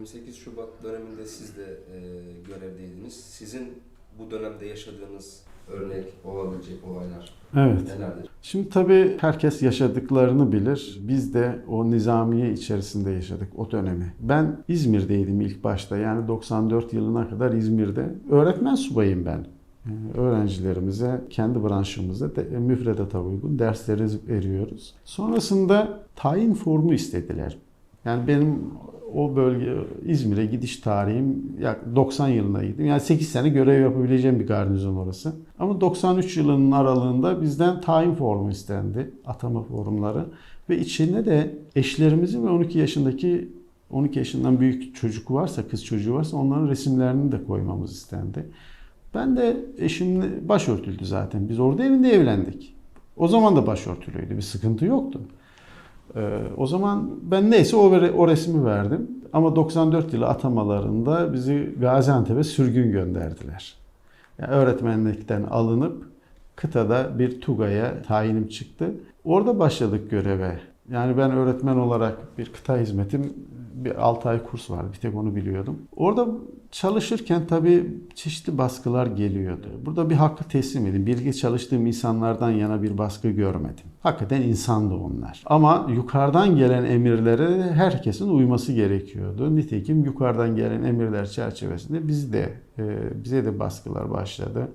28 Şubat döneminde siz de e, görevdeydiniz. Sizin bu dönemde yaşadığınız örnek olabilecek olaylar Evet. nelerdir? Şimdi tabii herkes yaşadıklarını bilir. Biz de o nizamiye içerisinde yaşadık o dönemi. Ben İzmir'deydim ilk başta. Yani 94 yılına kadar İzmir'de. Öğretmen subayım ben. Öğrencilerimize kendi branşımızda de, müfredata uygun dersleri veriyoruz. Sonrasında tayin formu istediler. Yani benim o bölge İzmir'e gidiş tarihim yak 90 yılına gittim. Yani 8 sene görev yapabileceğim bir garnizon orası. Ama 93 yılının aralığında bizden tayin formu istendi. Atama formları. Ve içine de eşlerimizin ve 12 yaşındaki 12 yaşından büyük çocuk varsa, kız çocuğu varsa onların resimlerini de koymamız istendi. Ben de eşimle başörtüldü zaten. Biz orada evinde evlendik. O zaman da başörtülüydü. Bir sıkıntı yoktu. Ee, o zaman ben neyse o, o resmi verdim. Ama 94 yılı atamalarında bizi Gaziantep'e sürgün gönderdiler. Yani öğretmenlikten alınıp kıtada bir TUGA'ya tayinim çıktı. Orada başladık göreve. Yani ben öğretmen olarak bir kıta hizmetim bir 6 ay kurs vardı. Bir tek onu biliyordum. Orada çalışırken tabii çeşitli baskılar geliyordu. Burada bir hakkı teslim edin. Birlikte çalıştığım insanlardan yana bir baskı görmedim. Hakikaten insandı onlar. Ama yukarıdan gelen emirlere herkesin uyması gerekiyordu. Nitekim yukarıdan gelen emirler çerçevesinde bizi de e, bize de baskılar başladı.